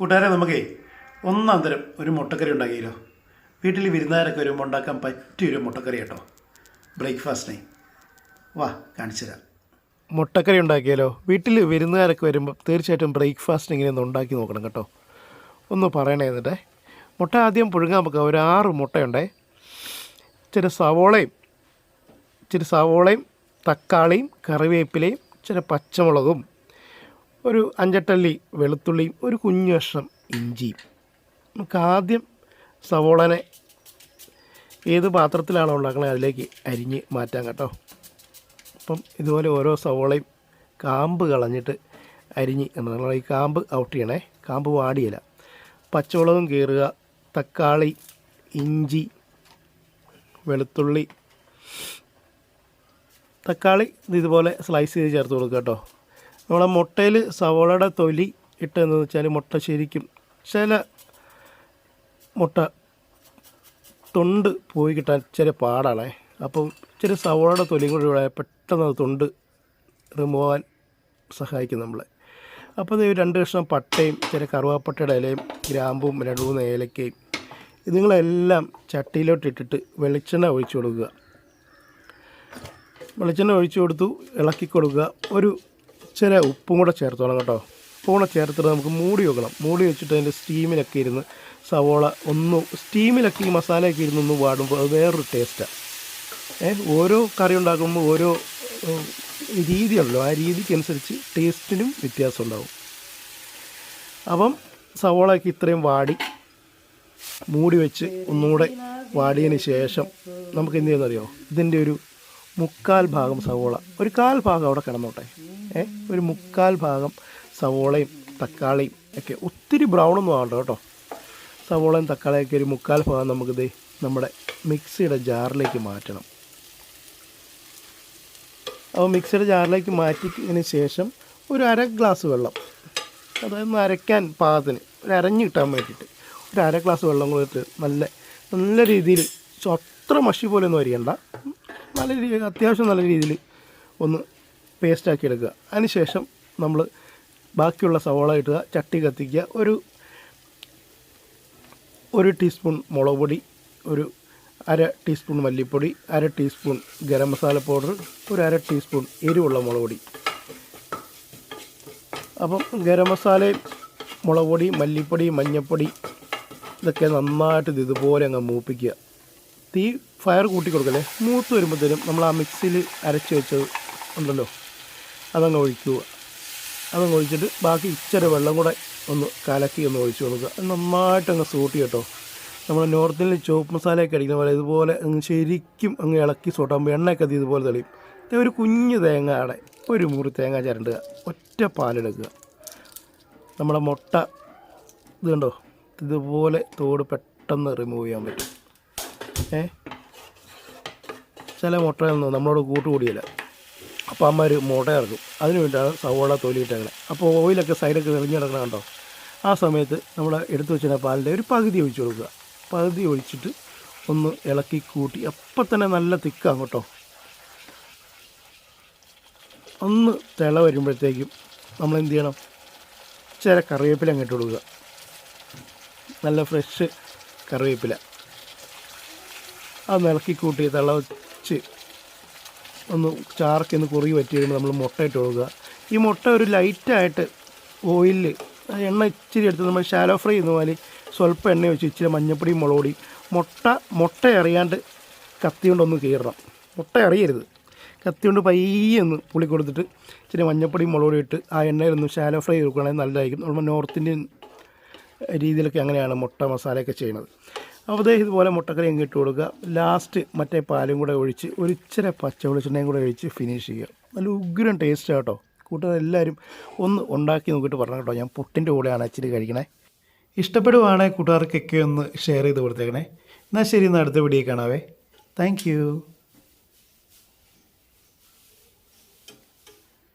കൂട്ടുകാരെ നമുക്കേ ഒന്നാം തരം ഒരു മുട്ടക്കറി ഉണ്ടാക്കിയല്ലോ. വീട്ടിൽ വിരുന്നുകാരൊക്കെ വരുമ്പോൾ ഉണ്ടാക്കാൻ പറ്റിയൊരു മുട്ടക്കറി കേട്ടോ. ബ്രേക്ക്ഫാസ്റ്റിനെ വാ കാണിച്ചു തരാം. മുട്ടക്കറി ഉണ്ടാക്കിയാലോ? വീട്ടിൽ വിരുന്നുകാരൊക്കെ വരുമ്പോൾ തീർച്ചയായിട്ടും ബ്രേക്ക്ഫാസ്റ്റ് ഇങ്ങനെ ഒന്ന് ഉണ്ടാക്കി നോക്കണം കേട്ടോ. ഒന്ന് പറയണേ എന്നിട്ട്. മുട്ട ആദ്യം പുഴുങ്ങാൻ വെക്കാം. ഒരു ആറ് മുട്ടയുണ്ടേ. ഇച്ചിരി സവോളയും ഇച്ചിരി സവോളയും തക്കാളിയും കറിവേപ്പിലയും ഇച്ചിരി പച്ചമുളകും ഒരു അഞ്ചട്ടല്ലി വെളുത്തുള്ളിയും ഒരു കുഞ്ഞു കഷ്ണം ഇഞ്ചിയും. നമുക്ക് ആദ്യം സവോളനെ ഏത് പാത്രത്തിലാണോ ഉണ്ടാക്കണത് അതിലേക്ക് അരിഞ്ഞ് മാറ്റാം കേട്ടോ. അപ്പം ഇതുപോലെ ഓരോ സവോളയും കാമ്പ് കളഞ്ഞിട്ട് അരിഞ്ഞ് നമ്മൾ ഈ കാമ്പ് ഔട്ട് ചെയ്യണേ കാമ്പ് വാടിയില്ല പച്ചമുളകും കീറുക തക്കാളി ഇഞ്ചി വെളുത്തുള്ളി തക്കാളി ഇത് ഇതുപോലെ സ്ലൈസ് ചെയ്ത് ചേർത്ത് കൊടുക്കുക കേട്ടോ. നമ്മളെ മുട്ടയിൽ സവോളയുടെ തൊലി ഇട്ടെന്ന് വെച്ചാൽ മുട്ട ശരിക്കും ചില മുട്ട തൊണ്ട് പോയി കിട്ടാൻ ഇച്ചിരി പാടാണേ. അപ്പം ഇച്ചിരി സവോളയുടെ തൊലി കൂടി ഇവിടെ പെട്ടെന്ന് അത് തൊണ്ട് റിമൂവ് ആവാൻ സഹായിക്കും നമ്മളെ. അപ്പോൾ ഇത് രണ്ട് കഷ്ണം പട്ടയും ചില കറുവാപ്പട്ടയുടെ ഇലയും ഗ്രാമ്പും രണ്ട് മൂന്ന് ഏലക്കയും ഇതുങ്ങളെല്ലാം ചട്ടിയിലോട്ട് ഇട്ടിട്ട് വെളിച്ചെണ്ണ ഒഴിച്ചു കൊടുക്കുക. വെളിച്ചെണ്ണ ഒഴിച്ചു കൊടുത്തു ഇളക്കി കൊടുക്കുക. ഒരു ചില ഉപ്പും കൂടെ ചേർത്തോളാം കേട്ടോ. ഉപ്പും കൂടെ ചേർത്തിട്ട് നമുക്ക് മൂടി വെക്കണം. മൂടി വെച്ചിട്ട് അതിന്റെ സ്റ്റീമിലൊക്കെ ഇരുന്ന് സവോള ഒന്ന് സ്റ്റീമിലൊക്കെ ഈ മസാലയൊക്കെ ഇരുന്ന് ഒന്ന് വാടുമ്പോൾ അത് വേറൊരു ടേസ്റ്റാണ് ഏ ഓരോ കറി ഉണ്ടാക്കുമ്പോൾ ഓരോ രീതിയുണ്ടല്ലോ. ആ രീതിക്കനുസരിച്ച് ടേസ്റ്റിനും വ്യത്യാസം ഉണ്ടാവും. അപ്പം സവോളയൊക്കെ ഇത്രയും വാടി മൂടി വെച്ച് ഒന്നുകൂടെ വാടിയതിന് ശേഷം നമുക്ക് എന്ത് ചെയ്യുന്നറിയോ? ഇതിന്റെ ഒരു മുക്കാൽ ഭാഗം സവോള. ഒരു കാൽ ഭാഗം അവിടെ കിടന്നോട്ടെ. ഒരു മുക്കാൽ ഭാഗം സവോളയും തക്കാളിയും ഒക്കെ ഒത്തിരി ബ്രൗൺ ഒന്നും ആവണ്ട കേട്ടോ. സവോളയും തക്കാളിയൊക്കെ ഒരു മുക്കാൽ ഭാഗം നമുക്കിത് നമ്മുടെ മിക്സിയുടെ ജാറിലേക്ക് മാറ്റണം. അപ്പോൾ മിക്സിയുടെ ജാറിലേക്ക് മാറ്റിയതിന് ശേഷം ഒരു അര ഗ്ലാസ് വെള്ളം അതായത് ഒന്ന് അരയ്ക്കാൻ പാകത്തിന് ഒരു അരഞ്ഞ് കിട്ടാൻ വേണ്ടിയിട്ട് ഒരു അര ഗ്ലാസ് വെള്ളം കൂടെ നല്ല നല്ല രീതിയിൽ അത്ര മഷി പോലെ ഒന്നും അരിയണ്ട നല്ല രീതി അത്യാവശ്യം നല്ല രീതിയിൽ ഒന്ന് പേസ്റ്റാക്കി എടുക്കുക അതിനുശേഷം നമ്മൾ ബാക്കിയുള്ള സവോള ഇട്ടുക ചട്ടി കത്തിക്കുക. ഒരു ഒരു ടീസ്പൂൺ മുളക് പൊടി ഒരു അര ടീസ്പൂൺ മല്ലിപ്പൊടി അര ടീസ്പൂൺ ഗരം മസാല പൗഡർ ഒരു അര ടീസ്പൂൺ എരിവുള്ള മുളക് പൊടി. അപ്പം ഗരം മസാലയും മുളക് പൊടി മല്ലിപ്പൊടി മഞ്ഞൾപ്പൊടി ഇതൊക്കെ നന്നായിട്ട് ഇത് ഇതുപോലെ അങ്ങ് മൂപ്പിക്കുക. തീ ഫയർ കൂട്ടി കൊടുക്കല്ലേ? മൂത്ത് വരുമ്പോഴത്തേനും നമ്മൾ ആ മിക്സിയിൽ അരച്ച് വെച്ചത് ഉണ്ടല്ലോ? അതങ്ങ് ഒഴിക്കുക. അതങ്ങ് ഒഴിച്ചിട്ട് ബാക്കി ഇച്ചിരി വെള്ളം കൂടെ ഒന്ന് കലക്കി ഒന്ന് ഒഴിച്ച് കൊടുക്കുക. അത് നന്നായിട്ട് അങ്ങ് സൂട്ടി കേട്ടോ. നമ്മൾ നോർത്തിൽ ചുവപ്പ് മസാലയൊക്കെ അടിക്കുന്ന പോലെ ഇതുപോലെ അങ്ങ് ശരിക്കും അങ്ങ് ഇളക്കി സൂട്ടാകുമ്പോൾ എണ്ണയൊക്കെ അത് ഇതുപോലെ തെളിയും. ഒരു കുഞ്ഞ് തേങ്ങയുടെ ഒരു മുറി തേങ്ങ ചിരണ്ടുക. ഒറ്റ പാലെടുക്കുക. നമ്മുടെ മുട്ട ഇത് കണ്ടോ? ഇതുപോലെ തോട് പെട്ടെന്ന് റിമൂവ് ചെയ്യാൻ പറ്റും. ഏ? ചില മുട്ടയൊന്നും നമ്മളോട് കൂട്ടുകൂടിയില്ല. അപ്പോൾ അമ്മ മുട്ട ഇറക്കും അതിന് വേണ്ടിയാണ് സവോള തൊലിയിട്ടേക്കണേ അപ്പോൾ ഓയിലൊക്കെ സൈഡൊക്കെ എറിഞ്ഞിടക്കണം കണ്ടോ? ആ സമയത്ത് നമ്മൾ എടുത്തു വെച്ചിരുന്ന പാലിന്റെ ഒരു പകുതി ഒഴിച്ചു കൊടുക്കുക. പകുതി ഒഴിച്ചിട്ട് ഒന്ന് ഇളക്കി കൂട്ടി അപ്പം തന്നെ നല്ല തിക്കാണ് കേട്ടോ. ഒന്ന് തിള വരുമ്പോഴത്തേക്കും നമ്മൾ എന്ത് ചെയ്യണം? ചില കറിവേപ്പില അങ്ങോട്ട് കൊടുക്കുക. നല്ല ഫ്രഷ് കറിവേപ്പില. അത് ഇളക്കി കൂട്ടി തിളച്ച് ഒന്ന് ചാർക്കി ഒന്ന് കുറുകി പറ്റി കഴിയുമ്പോൾ നമ്മൾ മുട്ട ഇട്ട് കൊടുക്കുക. ഈ മുട്ട ഒരു ലൈറ്റായിട്ട് ഓയിലിൽ എണ്ണ ഇച്ചിരി എടുത്ത് നമ്മൾ ഷാലോ ഫ്രൈ ചെയ്യുന്ന പോലെ സ്വല്പം എണ്ണ വെച്ച് ഇച്ചിരി മഞ്ഞപ്പൊടിയും മുളക് പൊടിയും മുട്ട മുട്ട അറിയാണ്ട് കത്തി കൊണ്ടൊന്ന് കീറണം. മുട്ട അറിയരുത് കത്തി കൊണ്ട് പയ്യെ ഒന്ന് പുളി കൊടുത്തിട്ട് ഇച്ചിരി മഞ്ഞപ്പൊടിയും മുളക് പൊടി ഇട്ട് ആ എണ്ണയിലൊന്ന് ഷാലോ ഫ്രൈ കൊടുക്കുകയാണെങ്കിൽ നല്ലതായിരിക്കും. നമ്മൾ നോർത്ത് ഇന്ത്യൻ രീതിയിലൊക്കെ അങ്ങനെയാണ് മുട്ട മസാലയൊക്കെ ചെയ്യുന്നത്. അപ്പോൾ ദേ ഇതുപോലെ മുട്ടക്കറി അങ്ങ് ഇട്ട് കൊടുക്കുക. ലാസ്റ്റ് മറ്റേ പാലും കൂടെ ഒഴിച്ച് ഒരു ഇച്ചിരി പച്ച വെളിച്ചെണ്ണയും കൂടെ ഒഴിച്ച് ഫിനിഷ് ചെയ്യുക. നല്ല ഉഗ്രം ടേസ്റ്റ് കേട്ടോ. കൂട്ടുകാർ എല്ലാവരും ഒന്ന് ഉണ്ടാക്കി നോക്കിയിട്ട് പറഞ്ഞു കേട്ടോ. ഞാൻ പുട്ടിന്റെ കൂടെയാണ് അച്ചിൽ കഴിക്കണേ. ഇഷ്ടപ്പെടുവാണെങ്കിൽ കൂട്ടുകാർക്കൊക്കെ ഒന്ന് ഷെയർ ചെയ്ത് കൊടുത്തേക്കണേ. എന്നാൽ ശരി എന്നാൽ അടുത്ത വീഡിയോ കാണാവേ. താങ്ക്